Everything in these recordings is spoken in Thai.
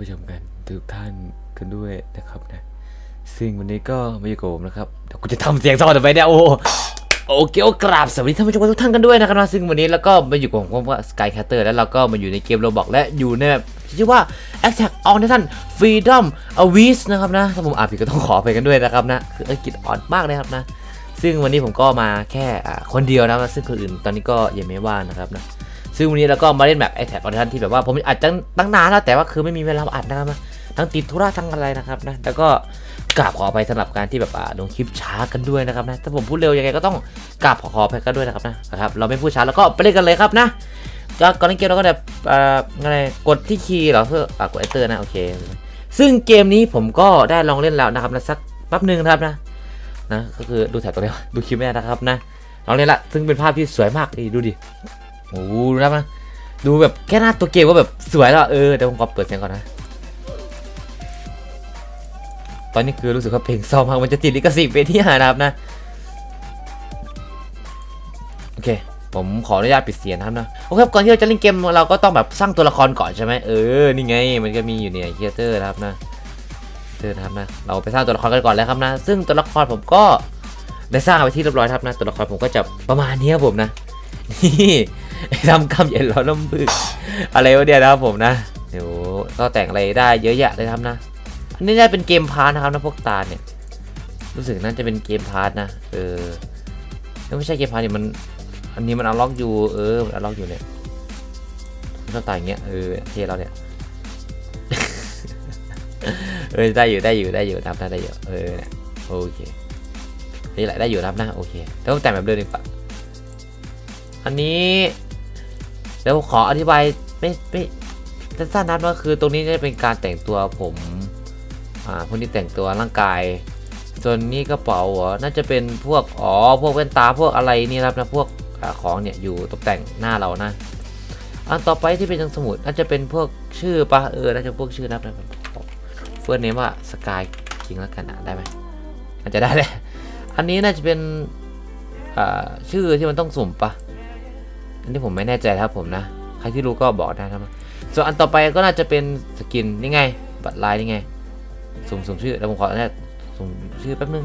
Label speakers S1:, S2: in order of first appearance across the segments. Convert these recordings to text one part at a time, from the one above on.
S1: ผู้ชมกันทุกท่านกันด้วยนะครับนะซึ่งวันนี้ก็มาอยู่กับผมนะครับเดี๋ยวกูจะทำเสียงซอนต่อไปเนี่ยโอ้โอเคโอกราบสวัสดีท่านผู้ชมทุกท่านกันด้วยนะครับนะซึ่งวันนี้แล้วก็มาอยู่กับผมว่าสกายแคตเตอร์แล้วเราก็มาอยู่ในเกมโรบอกและอยู่ในแบบที่ชื่อว่า Attack on Titan Freedom a w i s นะครับนะถ้าผมอ่านผิดก็ต้องขอไปกันด้วยนะครับนะคืออังกฤษอ่อนมากเลยครับนะ ซึ่งวันนี้ผมก็มาแค่คนเดียวนะซึ่งคนอื่นตอนนี้ก็ยังไม่ว่างนะครับนะ ซึ่งวันนี้เราก็มาเล่นแบบไอแท็กออนทันที่แบบว่าผมอัดตั้งตั้งนานแล้วแต่ว่าคือไม่มีเวลาอัดนะครับนะทั้งติดธุระทั้งอะไรนะครับนะแล้วก็กราบขอไปสำหรับการที่แบบลงคลิปช้ากันด้วยนะครับนะถ้าผมพูดเร็วยังไงก็ต้องกราบขอขอไปกันด้วยนะครับนะครับเราไม่พูดช้าแล้วก็ไปเล่นกันเลยครับนะก็ก่อนเล่นเกมเราก็แบบอะไรกดที่คีย์เหรอเพื่อกดเอเตอร์นะโอเค ซึ่งเกมนี้ผมก็ได้ลองเล่นแล้วนะครับนะสักแป๊บหนึ่งนะครับนะนะก็คือดูแถบตัวเดียวดูคลิปไม่ได้นะครับนะลองเล่นละซึ่งเป็นภาพที่สวยมากดูดิ โอ้โหดูนะมันดูแบบแค่หน้าตัวเกมก็แบบสวยแล้วเออเดี๋ยวผมขอเปิดเสียงก่อนนะ ตอนนี้คือรู้สึกว่าเพลงเศร้ามากมันจะติดลิขสิทธิ์ไปที่หานะครับนะ โอเค ผมขออนุญาตปิดเสียงนะครับนะโอเคครับก่อนที่เราจะเล่นเกมเราก็ต้องแบบสร้างตัวละครก่อนใช่ไหมเออนี่ไง มันก็มีอยู่เนี่ยเคียเตอร์นะครับนะเตอร์นะครับนะเราไปสร้างตัวละครกันก่อนแล้วครับนะ ซึ่งตัวละครผมก็ได้สร้างไปที่เรียบร้อยครับนะตัวละครผมก็จะประมาณนี้ครับผมนะนี่ ทำกำเย็นร้อนน้ำบึกอะไรวะเนี่ยนะครับผมนะเดี๋ยวก็แต่งอะไรได้เยอะแยะเลยครับนะอันนี้ได้เป็นเกมพาร์ทนะครับนะพวกตาเนี่ย รู้สึกน่าจะเป็นเกมพาร์ทนะเออไม่ใช่เกมพาร์ทเนี่ยมัน อันนี้มันเอาล็อกอยู่เออมันเอาล็อกอยู่เนี่ยต้องตายอย่างเงี้ยเออเทเราเนี่ยเออได้อยู่ได้อยู่ได้อยู่ครับได้อยู่เออโอเคนี่แหละได้อยู่ครับนะโอเคต้องแต่งแบบเดิมดีกว่าอันนี้ เดี๋ยวผมขออธิบายไม่ไม่สั้นๆนะว่าคือตรงนี้จะเป็นการแต่งตัวผมอ่าพวกนี้แต่งตัวร่างกายส่วนนี้กระเป๋าหรอน่าจะเป็นพวกอ๋อพวกแว่นตาพวกอะไรนี่ครับนะพวกอของเนี่ยอยู่ตกแต่งหน้าเรานะอันต่อไปที่เป็นทางสมุดน่าจะเป็นพวกชื่อปะเออน่าจะพวกชื่อนะครับเฟิร์สเนมว่าสกายคิงแล้วกันอะได้ไหมอาจจะได้เลยอันนี้น่าจะเป็นอ่าชื่อที่มันต้องสุ่มปะ อันนี้ผมไม่แน่ใจครับผมนะ ใครที่รู้ก็บอกได้นะครับส่วนอันต่อไปก็น่าจะเป็นสกินนี่ไง บัตรลายนี่ไงสุ่มสุ่มชื่อแล้วผมขออนุญาตสุ่มชื่อแป๊บนึง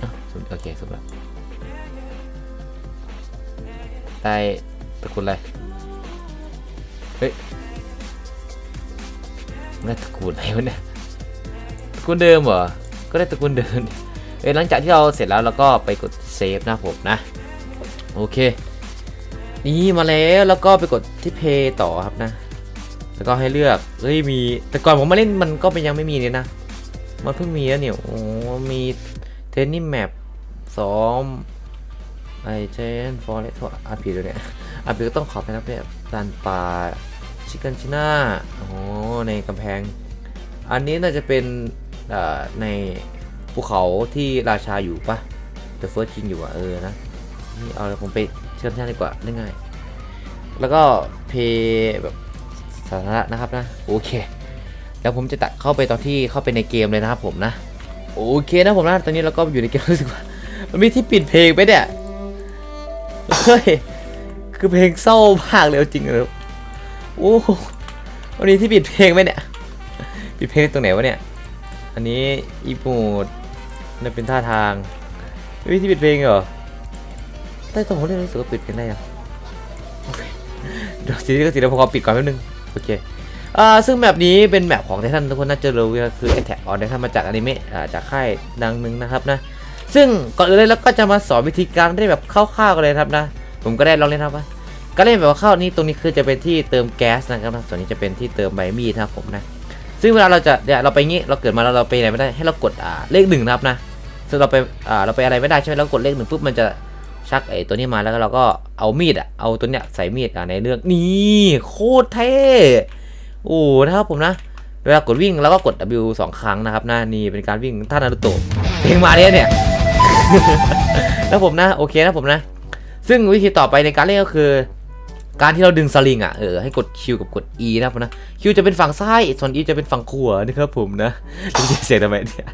S1: อะสุ่มโอเคสุ่มแล้วได้ตระกูลอะไร เฮ้ยไม่ได้ตระกูลอะไรวะเนี่ยตระกูลเดิมเหรอ ก็ได้ตระกูลเดิมเอ้ยหลังจากที่เราเสร็จแล้วเราก็ไปกดเซฟนะผมนะ โอเค นี่มาแล้วแล้วก็ไปกดที่เพย์ต่อครับนะ แล้วก็ให้เลือกเฮ้ยมีแต่ก่อนผมมาเล่นมันก็เป็นยังไม่มีเลยนะ มันเพิ่งมีแล้วเนี่ยโอ้มีเทนนิสแมปซ้อมไอเจนฟอร์เรสต์อาร์พีด้วยเนี่ยอาร์พีก็ต้องขอไปนะเนี่ยลานป่าชิคกันชิน่าโอ้ในกำแพง อันนี้น่าจะเป็นในภูเขาที่ราชาอยู่ปะ The First King อยู่อะเออนะนี่เอาเลยผมไป เชื่อมท่านดีกว่าได้ง่ายแล้วก็เพย์แบบสาธารณะนะครับนะโอเคแล้วผมจะตัดเข้าไปตอนที่เข้าไปในเกมเลยนะครับผมนะโอเคนะผมนะตอนนี้เราก็อยู่ในเกมรู้สึกว่ามันมีที่ปิดเพลงไปเนี่ยเฮ้ยคือเพลงเศร้ามากเลยจริงเลยโอ้โหวันนี้ที่ปิดเพลงไหมเนี่ยปิดเพลงตรงไหนวะเนี่ยอันนี้อีปูดนั่นเป็นท่าทางวิธีปิดเพลงเหรอ ต้ตรงผมเล่นรู้สึกว่าปิดเพลงได้ยังโอเคเดี๋ยวสีก็สีเดี๋ยวผมขอปิดก่อนแป๊บนึง โอเคอ่าซึ่งแบบนี้เป็นแบบของไททันทุกคนน่าจะรู้ก็คือไอแท็กออนไททันมาจากอนิเมะอ่าจากค่ายดังหนึ่งนะครับนะ ซึ่งก่อนอื่นเลยแล้วก็จะมาสอนวิธีการได้แบบคร่าวๆกันเลยครับนะ ผมก็ได้ลองเล่นครับว่าก็เล่นแบบว่าเข้านี่ตรงนี้คือจะเป็นที่เติมแก๊สนะครับนะส่วนนี้จะเป็นที่เติมใบมีดนะครับผมนะ ซึ่งเวลาเราจะเนี่ยเราไปงี้เราเกิดมาแล้วเราไปไหนไม่ได้ให้เรากดอ่าเลขหนึ่งนะครับนะซึ่งเราไปอ่าเราไปอะไรไม่ได้ใช่ไหมเรากดเลขหนึ่งปุ๊บมันจะ ชักไอ้ตัวนี้มาแล้วก็เราก็เอามีดอะเอาตัวเนี้ยใส่มีดอะในเรื่องนี่โคตรเท่โอ้นะครับผมนะเวลากดวิ่งเราก็กด W สองครั้งนะครับนะนี่เป็นการวิ่งท่านารุโตะเพลงมาเนี่ยเนี่ยแล้วผมนะโอเคนะผมนะ ซึ่งวิธีต่อไปในการเล่นก็คือ การที่เราดึงสลิงอะเออให้กด Q กับกด E นะครับผมนะ Q จะเป็นฝั่งซ้ายส่วน E จะเป็นฝั่งขวานะครับผมนะเสียงทำไมเนี่ย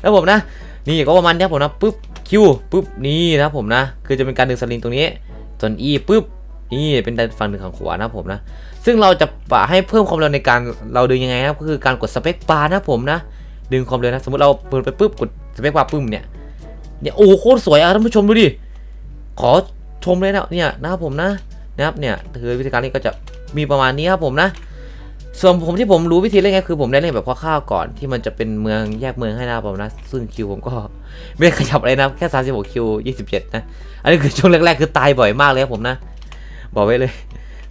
S1: แล้วผมนะ นี่ก็ประมาณเนี้ยผมนะปุ๊บ Q ปุ๊บนี่นะผมนะ คือจะเป็นการดึงสลิงตรงนี้ส่วน E ปุ๊บนี่เป็นด้านฝั่งหนึ่งของขวานะผมนะ ซึ่งเราจะปะให้เพิ่มความเร็วในการเราดึงยังไงนะครับก็คือการกดสเปคบาร์นะผมนะ ดึงความเร็วนะสมมติเราเปิดไปปุ๊บกดสเปคบาร์ปุ๊บเนี่ยเนี่ยโอ้โคตรสวยอะท่านผู้ชมดูดิขอชมเลยนะเนี่ยนะครับผมนะนะครับเนี่ยคือวิธีการเล่นก็จะมีประมาณนี้ครับผมนะ ส่วนผมที่ผมรู้วิธีเล่นไงคือผมได้เล่นแบบคร่าวๆก่อนที่มันจะเป็นเมืองแยกเมืองให้นะผมนะซึ่งคิวผมก็ไม่ได้ขยับอะไรนะแค่36คิว27 นะ อันนี้คือช่วงแรกๆคือตายบ่อยมากเลยครับผมนะ บอกไว้เลย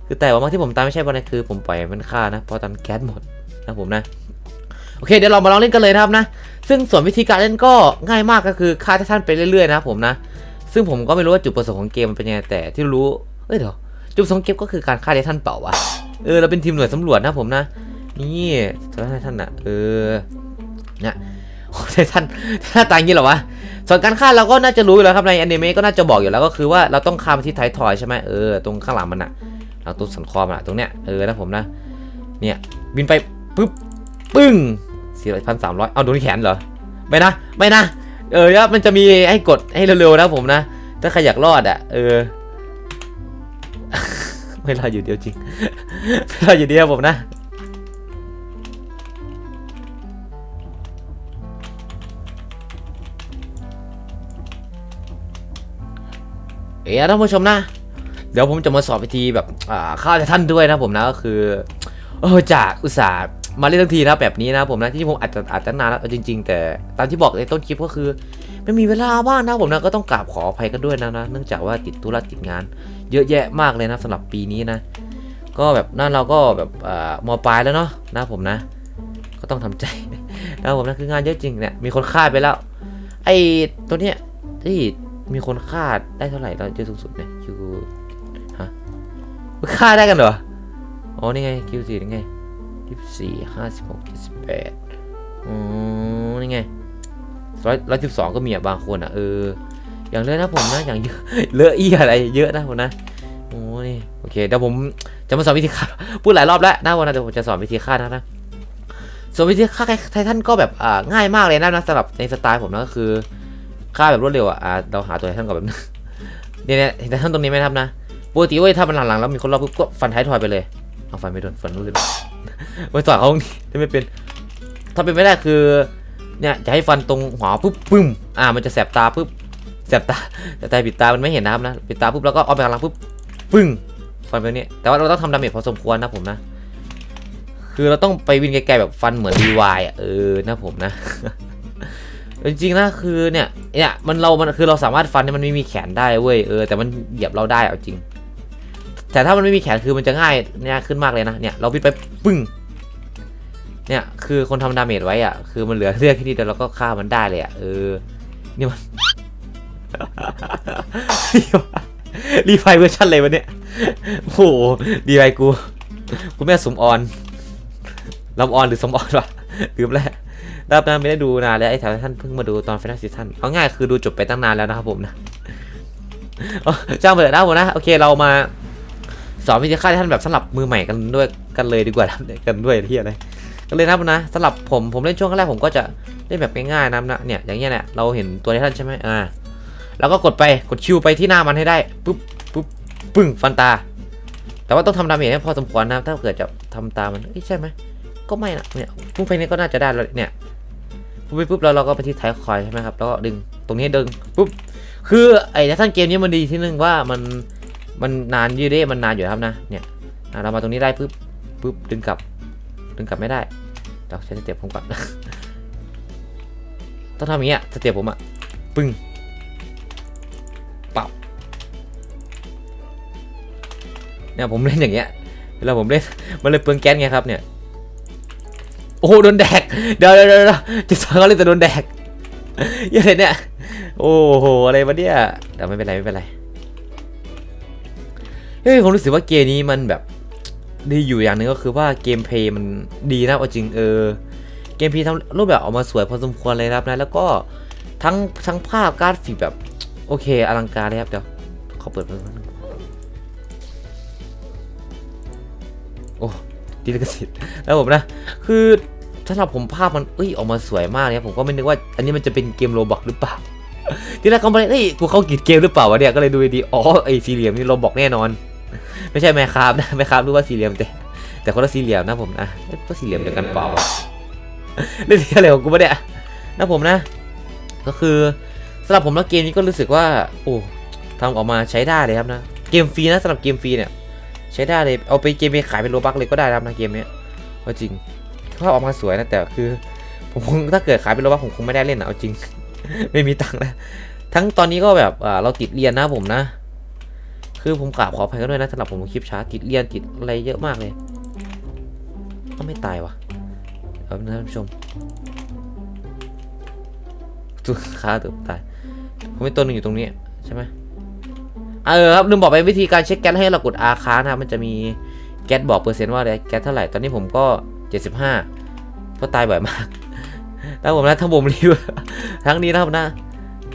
S1: คือแต่ว่ามากที่ผมตายไม่ใช่เพราะอะไรคือผมปล่อยมันฆ่านะเพราะตอนแก๊สหมดนะผมนะโอเคเดี๋ยวเรามาลองเล่นกันเลยนะครับนะ ซึ่งส่วนวิธีการเล่นก็ง่ายมากก็คือฆ่าท่านไปเรื่อยๆนะผมนะ ซึ่งผมก็ไม่รู้ว่าจุดประสงค์ของเกมมันเป็นยังไงแต่ที่รู้เอ้ยเดี๋ยวจุดประสงค์เกมก็คือการฆ่าททันเปล่าวะ เออเราเป็นทีมหน่วยสำรวจนะผมนะ นี่ไททันอะ เออเนี่ยโอ้ไททันหน้าตาอย่างนี้เหรอวะส่วนการฆ่าเราก็น่าจะรู้อยู่แล้วครับในอนิเมะก็น่าจะบอกอยู่แล้วก็คือว่าเราต้องฆ่ามันที่ท้ายทอยใช่ไหมเออตรงข้างหลังมันอะหลังตัวสันคอมันอะตรงเนี้ยเออนะผมนะ เนี่ยบินไปปึ๊บปึ้งสี่พันสามร้อยเอาโดนแขนเหรอไม่นะไม่นะเออครับมันจะมีให้กดให้เร็วๆนะผมนะ ถ้าใครอยากรอดอะ เออ ไม่รอดอยู่เดียวจริงไม่รอดอยู่เดียวผมนะ เอ๋ท่านผู้ชมนะ เดี๋ยวผมจะมาสอบวิธีแบบอ่าฆ่าท่านด้วยนะผมนะก็คือเออจากอุตส่าห์มาเล่นทั้งทีนะแบบนี้นะผมนะที่ผมอาจจะอาจจะนานแล้วจริง ๆ แต่ตามที่บอกในต้นคลิปก็คือ ไม่มีเวลาว่างนะผมนะก็ต้องกราบขออภัยกันด้วยนะนะเนื่องจากว่าติดธุระติดงาน เยอะแยะมากเลยนะสำหรับปีนี้นะ ก็แบบนั่นเราก็แบบอ่ามปลายแล้วเนาะนะผมนะ ก็ต้องทำใจนะผมนะคืองานเยอะจริงเนี่ยมีคนฆ่าไปแล้ว ไอ้ตัวเนี้ยที่มีคนฆ่าได้เท่าไหร่เราเยอะสูงสุดเนี่ยคิวฮะฆ่าได้กันเหรออ๋อนี่ไงคิวสี่นี่ไงยี่สี่ห้าสิบหกเจ็ดสิบแปดอ๋อนี่ไง ร้อยร้อยสิบสองก็มีอะบางคนอะเอออย่างเลอะนะผมนะอย่างเยอะเลอะอี้อะไรเยอะนะผมนะโอ้นี่โอเคเดี๋ยวผมจะมาสอนวิธีฆ่าพูดหลายรอบแล้วนะวันนั้เดี๋ยวผมจะสอนวิธีฆ่านะนะส่วนวิธีฆ่าไททันก็แบบอ่าง่ายมากเลยนะนะสำหรับในสไตล์ผมนะก็คือฆ่าแบบรวดเร็วอะเราหาตัวไททันก่อนแบบนึงเนี่ยเนี่ยเห็นไททันตรงนี้ไหมครับนะปกติเว้ยถ้ามันหลังๆแล้วมีคนรอบปุ๊บก็ฟันท้ายทอยไปเลยเอาฟันไม่โดนฟันลื่นไว้สอนเขาตรงนี้ถ้าไม่เป็นถ้าเป็นไม่ได้คือ เนี่ยจะให้ฟันตรงหัวปุ๊บปึ้มอ่ามันจะแสบตาปุ๊บแสบตาแต่ใจปิดตามันไม่เห็นนะครับนะปิดตาปุ๊บแล้วก็เอาไปกลังปุ๊บปึ้งฟันไปนี้แต่ว่าเราต้องทำดาเมจพอสมควรนะผมนะคือเราต้องไปวินไกลๆแบบฟันเหมือนรีวายอะเออนะผมนะจริงๆนะคือเนี่ยเนี่ยมันเรา มันคือเราสามารถฟันให้มันไม่มีแขนได้เว้ยเออแต่มันเหยียบเราได้เอาจริง แต่ถ้ามันไม่มีแขนคือมันจะง่ายเนี่ยขึ้นมากเลยนะเนี่ยเราวินไปปึ้ง เนี่ยคือคนทำดาเมจไว้อะคือมันเหลือเลือดแค่นี้เดียวเราก็ฆ่ามันได้เลยอะเออนี่มันรีไฟเวอร์ชันเลยวะเนี่ยโอ้โหรีไฟกูกูแม่สมออนลำออนหรือสมออนวะลืมแล้วรับนะไม่ได้ดูนานแล้วไอ้แถวท่านเพิ่งมาดูตอนฟ i น a l ซีซั่นเอาง่ายคือดูจบไปตั้งนานแล้วนะครับผมนะเจ้างไปเถอะนะผมนะโอเคเรามาสอนวิธีฆ่าท่านแบบสำหรับมือใหม่กันด้วยกันเลยดีกว่ากันด้วยที่อะไร ก็เลยนะครับนะสำหรับผมผมเล่นช่วงแรกผมก็จะเล่นแบบง่ายๆนะนะเนี่ยอย่างเงี้ยเนี่ยเราเห็นตัวท่านใช่ไหมอ่าแล้วก็กดไปกดคิวไปที่หน้ามันให้ได้ปุ๊บปุ๊บปึ้งฟันตา แต่ว่าต้องทำดาเมจให้พอสมควรนะถ้าเกิดจะทำตามมันใช่ไหมก็ไม่นะเนี่ยพุ่งไปนี่ก็น่าจะได้แล้วเนี่ยพุ่งไปปุ๊บแล้วเราก็ไปที่ท้ายคอยใช่ไหมครับแล้วก็ดึงตรงนี้ดึงปุ๊บคือไอ้ท่านเกมนี้มันดีที่นึงว่ามันมันนานยืดได้มันนานอยู่ครับนะเนี่ยเรามาตรงนี้ได้ปุ๊บปุ๊บดึงกลับ ดึงกลับไม่ได้เดี๋ยวใช้สเต็ปผมก่อน ต้องทำอย่างเงี้ยสเต็ปผมอะปึ้งเนี่ยผมเล่นอย่างเงี้ยเวลาผมเล่นมันเลยเปลืองแก๊สไงครับเนี่ยโอ้โหโดนแดกเดี๋ยวเดี๋ยวเดี๋ยวจะสอนเขาเลยแต่โดนแดกเยังไงเนี่ยโอ้โหอะไรวะเนี่ยแต่ไม่เป็นไรไม่เป็นไรเฮ้ยผมรู้สึกว่าเกมนี้มันแบบ ดีอยู่อย่างหนึงก็คือว่าเกมเพย์มันดีนะเอาจริงเออ เกมเพย์ทำรูปแบบออกมาสวยพอสมควรเลยครับนะ แล้วก็ทั้งทั้งภาพการดฟิกแบบ โอเคอลังการเลยครับเดี๋ยวขอเปิดเพิ่มนึงโอ้ดีลิขสิทธิ์แล้วผมนะ คือสำหรับผมภาพมันเอ้ยออกมาสวยมากเนี่ยผมก็ไม่นึกว่าอันนี้มันจะเป็นเกมโรบอกหรือเปล่าทีแรกเขาไม่ได้เอ้ยกูเข้ากิดเกมหรือเปล่าวะเนี่ยก็เลยดูดีอ๋อไอ้สี่เหลี่ยมนี่โรบอกแน่นอน ไม่ใช่แม่คราบนะแม่คราบรู้ว่าสี่เหลี่ยมแต่ แต่คนละสี่เหลี่ยมนะผมนะก็สี่เหลี่ยมเดียวกันเปล่าวะเล่นที่อะไรของกูไม่ได้นะผมนะ ก็คือสำหรับผมแล้วเกมนี้ก็รู้สึกว่า โอ้ทำออกมาใช้ได้เลยครับนะ เกมฟรีนะสำหรับเกมฟรีเนี่ย ใช้ได้เลย เอาไปเกมไปขายเป็นโลบักเลยก็ได้นะครับนะเกมเนี้ยเอาจริงภาพออกมาสวยนะแต่คือ ผมถ้าเกิดขายเป็นโลบักผมคงไม่ได้เล่นนะเอาจริง ไม่มีตังค์นะทั้งตอนนี้ก็แบบเราติดเรียนนะผมนะ คือผมกราบขออภัยกันด้วยนะสำหรับผมคลิปช้าติดเรียนติดอะไรเยอะมากเลยก็ไม่ตายวะเอานะท่านผู้ชมตัวขาตัวตายผมมีตัวหนึ่งอยู่ตรงนี้ใช่ไหมเออครับลืมบอกไปวิธีการเช็คแก๊สให้เรากดอาค้านะครับมันจะมีแก๊สบอกเปอร์เซ็นต์ว่าแก๊สเท่าไหร่ตอนนี้ผมก็ 75เพราะตายบ่อยมากแล้วผมนะทั้งผมรีวิวทั้งนี้นะครับนะ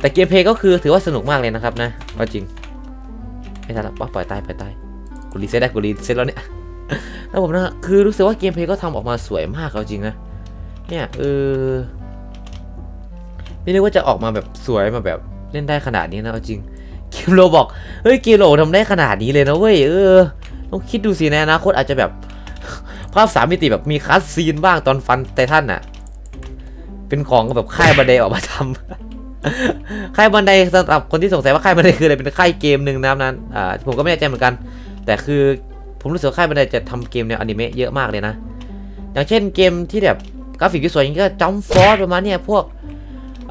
S1: แต่เกมเพลย์ก็คือถือว่าสนุกมากเลยนะครับนะเอาจริง ไม่ทันละปล่อยตายปล่อยตายกูรีเซ็ตได้กูรีเซ็ตแล้วเนี่ยแล้วผมนะคือรู้สึกว่าเกมเพลย์ก็ทำออกมาสวยมากเอาจริงนะเนี่ยเออไม่นึกว่าจะออกมาแบบสวยมาแบบเล่นได้ขนาดนี้นะเอาจริงเกมโลบอกเฮ้ยเกมโลทำได้ขนาดนี้เลยนะเว้ยเออต้องคิดดูสิในอนาคตอาจจะแบบภาพสามมิติแบบมีคัสซีนบ้างตอนฟันไททันน่ะ เป็นของแบบค่ายบันไดออกมาทำ ค่ายบันไดสำหรับคนที่สงสัยว่าค่ายบันไดคืออะไรเป็นค่ายเกมหนึ่งนะครับนั้นอ่าผมก็ไม่แน่ใจเหมือนกัน แต่คือผมรู้สึกว่าค่ายบันไดจะทำเกมแนวอนิเมะเยอะมากเลยนะ อย่างเช่นเกมที่แบบกราฟิกที่สวยอย่างนี้ก็จัมฟอร์ประมาณเนี้ยพวก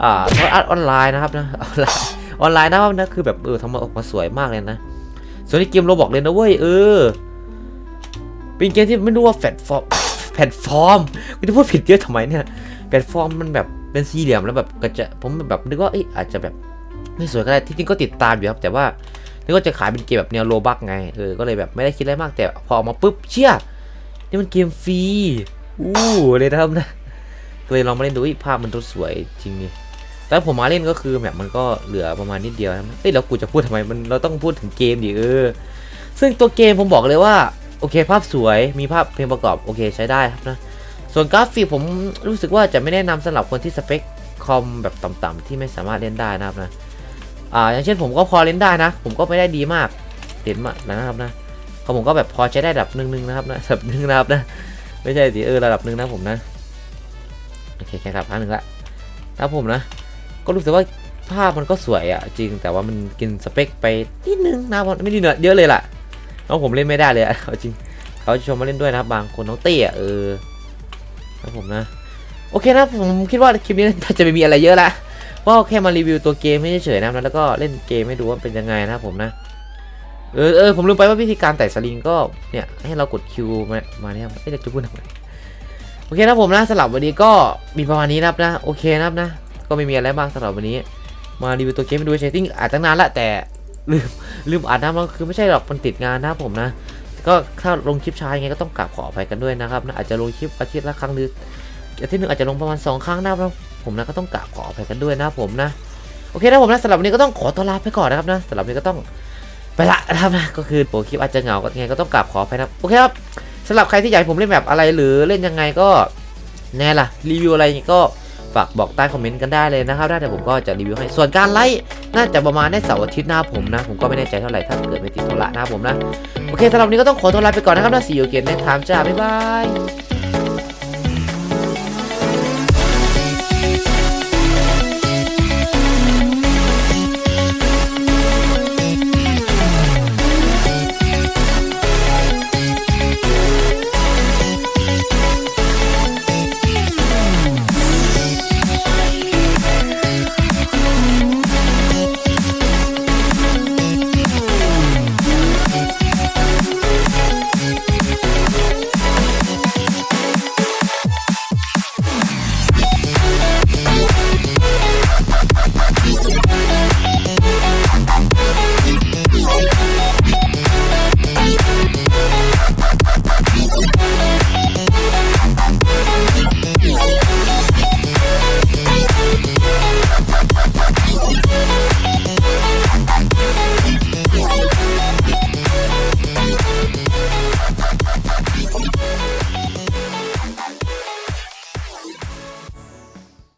S1: อ่าทออาร์ตออนไลน์นะครับนะออนไลน์ออนไลน์นะครับนะคือแบบเออทำมาออกมาสวยมากเลยนะส่วนนี้เกมโรบอกเลยนะเว้ยเออเป็นเกมที่ไม่รู้ว่าแพลตฟอร์มแพลตฟอร์มกูจะพูดผิดเยอะทำไมเนี่ยแพลตฟอร์มมันแบบ เป็นสี่เหลี่ยมแล้วแบบก็จะผมแบบนึกว่าเอ้ยอาจจะแบบไม่สวยก็ได้ที่จริงก็ติดตามอยู่ครับ แต่ว่านึกว่าจะขายเป็นเกมแบบแนวโลบักไงเออก็เลยแบบไม่ได้คิดอะไรมากแต่พอออกมาปุ๊บเชี่ยนี่มันเกมฟรีอู้เลยนะครับนะก็เลยลองมาเล่นดูภาพมันตัวสวยจริงนี่แต่ผมมาเล่นก็คือแบบมันก็เหลือประมาณนิดเดียวนะเอ้ยแล้วกูจะพูดทำไมมันเราต้องพูดถึงเกมดิเออซึ่งตัวเกมผมบอกเลยว่าโอเค ภาพสวยมีภาพเพลงประกอบโอเคใช้ได้ครับนะ ส่วนกราฟิกผมรู้สึกว่าจะไม่แนะนำสำหรับคนที่สเปคคอมแบบต่ำๆที่ไม่สามารถเล่นได้นะครับนะอ่าอย่างเช่นผมก็พอเล่นได้นะ ผมก็ไม่ได้ดีมากเด่นมากนะครับนะของผมก็แบบพอใช้ได้ระดับหนึ่งๆนะครับนะระดับหนึ่งนะครับนะไม่ใช่สิเออระดับหนึ่งนะผมนะโอเคแค่รับพันหนึ่งละครับผมนะ ก็รู้สึกว่าภาพมันก็สวยอะจริงแต่ว่ามันกินสเปคไปนิดนึงนะครับไม่ดีเนอะเยอะเลยล่ะน้องผมเล่นไม่ได้เลยอะจริงเขาจะชมมาเล่นด้วยนะครับบางคนน้องเต้อะเออ ครับผมนะโอเคนะผมคิดว่าคลิปนี้จะไม่มีอะไรเยอะละก็แค่มารีวิวตัวเกมให้เฉยๆนะแล้วก็เล่นเกมให้ดูว่าเป็นยังไงนะผมนะเออเออผมลืมไปว่าวิธีการไต่สลิงก็เนี่ยให้เรากดคิวมามาเนี่ยไม่ได้จะพูดทำไมโอเคนะผมนะสำหรับวันนี้ก็มีประมาณนี้นะครับนะโอเคนะครับนะ ก็ไม่มีอะไรบ้างสำหรับวันนี้ มารีวิวตัวเกมให้ดูเฉยๆติ้งอาจตั้งนานละแต่ลืมลืมอ่านนะมันคือไม่ใช่หรอกมันติดงานนะผมนะ ก็ถ้าลงคลิปช้ายังไงก็ต้องกราบขออภัยกันด้วยนะครับนะอาจจะลงคลิปอาทิตย์ละครั้งหรืออาทิตย์หนึงอาจจะลงประมาณ 2 ครั้งนะครับผมนะก็ต้องกราบขออภัยกันด้วยนะผมนะโอเคนะผมนะสำหรับวันนี้ก็ต้องขอตัวลาไปก่อนนะครับนะสำหรับวันนี้ก็ต้องไปละนะครับนะก็คือโปรคลิปอาจจะเหงาก็ไงก็ต้องกราบขออภัยนะโอเคครับสำหรับใครที่อยากให้ผมเล่นแบบอะไรหรือเล่นยังไงก็แน่ล่ะรีวิวอะไรก็ ฝากบอกใต้คอมเมนต์กันได้เลยนะครับได้แต่ผมก็จะรีวิวให้ส่วนการไลฟ์น่าจะประมาณในเสาร์อาทิตย์หน้าผมนะ ผมก็ไม่แน่ใจเท่าไหร่ถ้าเกิดไม่ติดธุระนะหน้าผมนะ โอเคสำหรับนี้ก็ต้องขอตัวลาไปก่อนนะครับนะสีโอเกนในไทม์จ้าบ๊ายบาย